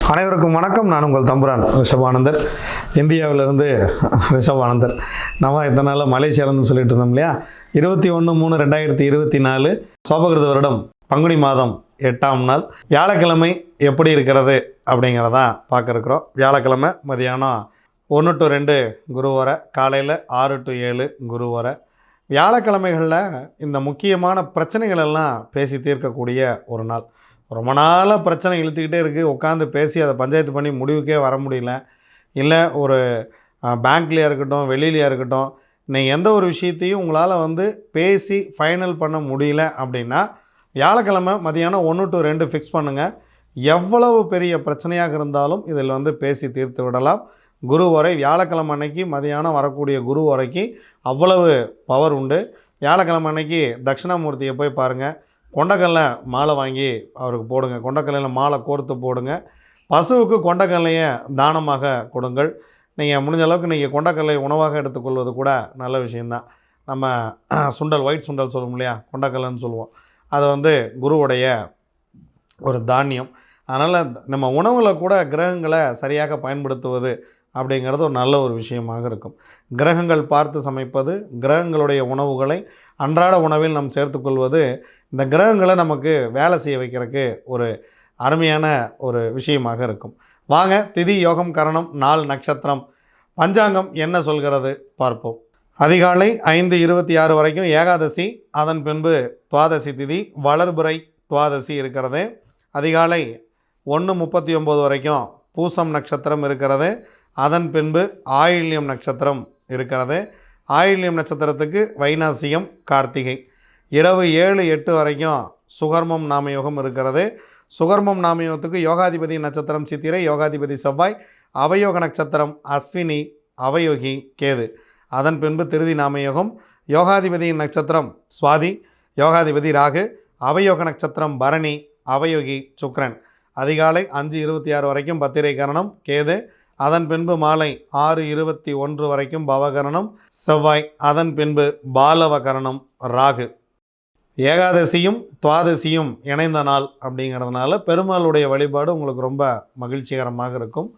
அனைவருக்கும் வணக்கம். நான் உங்கள் தம்புரான் ரிஷபானந்தர். இந்தியாவிலிருந்து ரிஷபானந்தர். நம்ம இத்தனை நாளில் மலேசியாவிலேருந்து சொல்லிட்டு இருந்தோம் இல்லையா? இருபத்தி ஒன்று மூணு ரெண்டாயிரத்தி இருபத்தி நாலு சோபகிருத வருடம் பங்குனி மாதம் எட்டாம் நாள். வியாழக்கிழமை எப்படி இருக்கிறது அப்படிங்கிறதான் பார்க்க இருக்கிறோம் வியாழக்கிழமை மதியானம் ஒன்று டு ரெண்டு குரு வர காலையில் ஆறு டு ஏழு குருவரை. வியாழக்கிழமைகளில் இந்த முக்கியமான பிரச்சனைகள் எல்லாம் பேசி தீர்க்கக்கூடிய ஒரு நாள். ரொம்ப நாளாக பிரச்சனை இழுத்துக்கிட்டே இருக்குது உட்காந்து பேசி அதை பஞ்சாயத்து பண்ணி முடிவுக்கே வர முடியல. இல்லை ஒரு பேங்க்லேயே இருக்கட்டும் வெளியிலையாக இருக்கட்டும் நீங்கள் எந்த ஒரு விஷயத்தையும் உங்களால் வந்து பேசி ஃபைனல் பண்ண முடியல அப்படின்னா வியாழக்கிழமை மதியானம் ஒன்று டு ரெண்டு ஃபிக்ஸ் பண்ணுங்கள் எவ்வளவு பெரிய பிரச்சனையாக இருந்தாலும் இதில் வந்து பேசி தீர்த்து விடலாம். குரு வரை வியாழக்கிழமை அன்னைக்கு மதியானம் வரக்கூடிய குரு வரைக்கு அவ்வளவு பவர் உண்டு. வியாழக்கிழமை அன்னைக்கு தட்சிணாமூர்த்தியை போய் பாருங்கள் கொண்டக்கல்ல மாலை வாங்கி அவருக்கு போடுங்க. கொண்டக்கல்லையில் மாலை கோர்த்து போடுங்க. பசுவுக்கு கொண்டக்கல்லையை தானமாக கொடுங்கள். நீங்கள் முடிஞ்ச அளவுக்கு நீங்கள் கொண்டக்கடலை உணவாக எடுத்துக்கொள்வது கூட நல்ல விஷயந்தான் நம்ம சுண்டல் ஒயிட் சுண்டல் சொல்லுவோம் இல்லையா? கொண்டக்கடலைன்னு சொல்லுவோம். அது வந்து குருவுடைய ஒரு தானியம். அதனால் நம்ம உணவில் கூட கிரகங்களை சரியாக பயன்படுத்துவது அப்படிங்கிறது ஒரு நல்ல ஒரு விஷயமாக இருக்கும். கிரகங்கள் பார்த்து சமைப்பது கிரகங்களுடைய உணவுகளை அன்றாட உணவில் நாம் சேர்த்துக்கொள்வது இந்த கிரகங்களை நமக்கு வேலை செய்ய வைக்கிறதுக்கு ஒரு அருமையான ஒரு விஷயமாக இருக்கும். வாங்க திதி யோகம் கரணம் நாள் நட்சத்திரம். பஞ்சாங்கம் என்ன சொல்கிறது பார்ப்போம். அதிகாலை ஐந்து இருபத்தி ஆறு வரைக்கும் ஏகாதசி அதன் பின்பு துவாதசி திதி வளர்புரை துவாதசி இருக்கிறது. அதிகாலை ஒன்று முப்பத்தி ஒம்பது வரைக்கும் பூசம் நட்சத்திரம் இருக்கிறது. அதன் பின்பு ஆயில்யம் நட்சத்திரம் இருக்கிறது. ஆயில்யம் நட்சத்திரத்துக்கு வைநாசியம் கார்த்திகை. இரவு ஏழு எட்டு வரைக்கும் சுகர்மம் நாமயோகம் இருக்கிறது. சுகர்மம் நாமயோகத்துக்கு யோகாதிபதி நட்சத்திரம் சித்திரை யோகாதிபதி செவ்வாய் அவயோக நட்சத்திரம் அஸ்வினி அவயோகி கேது. அதன் பின்பு திருதி நாமயோகம் யோகாதிபதியின் நட்சத்திரம் சுவாதி யோகாதிபதி ராகு அவயோக நட்சத்திரம் பரணி அவயோகி சுக்ரன். அதிகாலை அஞ்சு இருபத்தி ஆறு வரைக்கும் பத்திரை கரணம் கேது. அதன் பின்பு மாலை ஆறு இருபத்தி ஒன்று வரைக்கும் பவகரணம் செவ்வாய். அதன் பின்பு பாலவகரணம் ராகு. ஏகாதசியும் துவாதசியும் இணைந்த நாள் அப்படிங்கிறதுனால பெருமாளுடைய வழிபாடு உங்களுக்கு ரொம்ப மகிழ்ச்சிகரமாக இருக்கும்.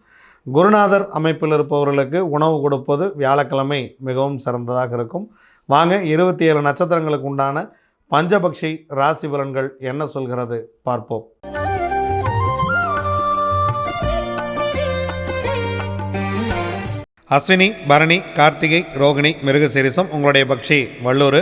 குருநாதர் அமைப்பில் இருப்பவர்களுக்கு உணவு கொடுப்பது வியாழக்கிழமை மிகவும் சிறந்ததாக இருக்கும். வாங்க இருபத்தி ஏழு நட்சத்திரங்களுக்கு உண்டான பஞ்சபக்ஷி ராசி பலன்கள் என்ன சொல்கிறது பார்ப்போம். அஸ்வினி பரணி கார்த்திகை ரோகிணி மிருகசீரிசம் உங்களுடைய பக்ஷி வல்லூர்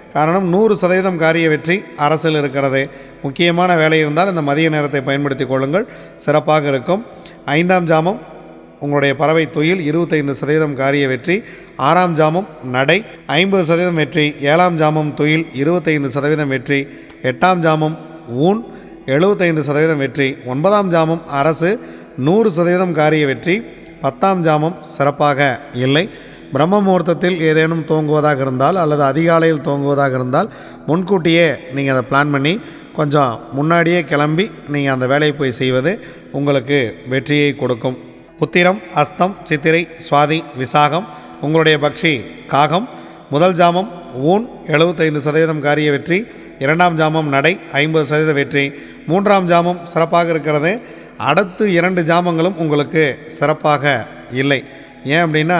காரணம் நூறு சதவீதம் காரிய வெற்றி அரசில் இருக்கிறது. முக்கியமான வேலை இருந்தால் இந்த மதிய நேரத்தை பயன்படுத்தி கொள்ளுங்கள். சிறப்பாக இருக்கும். ஐந்தாம் ஜாமம் உங்களுடைய பறவை தொழில் இருபத்தைந்து சதவீதம் காரிய வெற்றி. ஆறாம் ஜாமம் நடை ஐம்பது சதவீதம் வெற்றி. ஏழாம் ஜாமம் தொழில் இருபத்தைந்து சதவீதம் வெற்றி. எட்டாம் ஜாமம் ஊன் எழுபத்தைந்து சதவீதம் வெற்றி. ஒன்பதாம் ஜாமம் அரசு நூறு சதவீதம் காரிய வெற்றி. பத்தாம் ஜாமம் சிறப்பாக இல்லை. பிரம்ம முகூர்த்தத்தில் ஏதேனும் தூங்குவதாக இருந்தால் அல்லது அதிகாலையில் தூங்குவதாக இருந்தால் முன்கூட்டியே நீங்கள் அதை பிளான் பண்ணி கொஞ்சம் முன்னாடியே கிளம்பி நீங்கள் அந்த வேலையை போய் செய்வது உங்களுக்கு வெற்றியை கொடுக்கும். உத்திரம் அஸ்தம் சித்திரை சுவாதி விசாகம் உங்களுடைய பக்ஷி காகம் முதல் ஜாமம் ஊன் எழுபத்தைந்து சதவீதம் காரிய வெற்றி இரண்டாம் ஜாமம் நடை ஐம்பது சதவீத வெற்றி மூன்றாம் ஜாமம் சிறப்பாக இருக்கிறது அடுத்து இரண்டு ஜாமங்களும் உங்களுக்கு சிறப்பாக இல்லை. ஏன் அப்படின்னா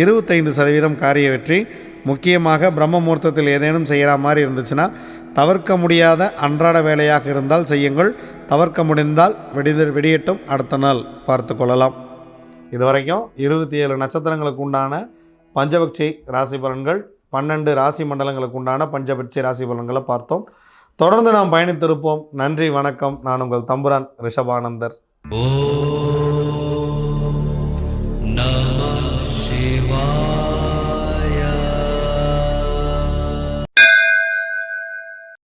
இருபத்தைந்து சதவீதம் காரிய வெற்றி. முக்கியமாக பிரம்ம முகூர்த்தத்தில் ஏதேனும் செய்கிற மாதிரி இருந்துச்சுன்னா தவிர்க்க முடியாத அன்றாட வேலையாக இருந்தால் செய்யுங்கள். தவிர்க்க முடிந்தால் வெடித வெடியட்டும் அடுத்த நாள் பார்த்து கொள்ளலாம். இதுவரைக்கும் இருபத்தி ஏழு நட்சத்திரங்களுக்கு உண்டான பஞ்சபக்ஷி ராசி பலன்கள் பன்னெண்டு ராசி மண்டலங்களுக்கு உண்டான பஞ்சபட்சி ராசி பலன்களை பார்த்தோம். தொடர்ந்து நாம் பயணித்திருப்போம். நன்றி வணக்கம். நான் உங்கள் தம்புரான் ரிஷபானந்தர். ஓ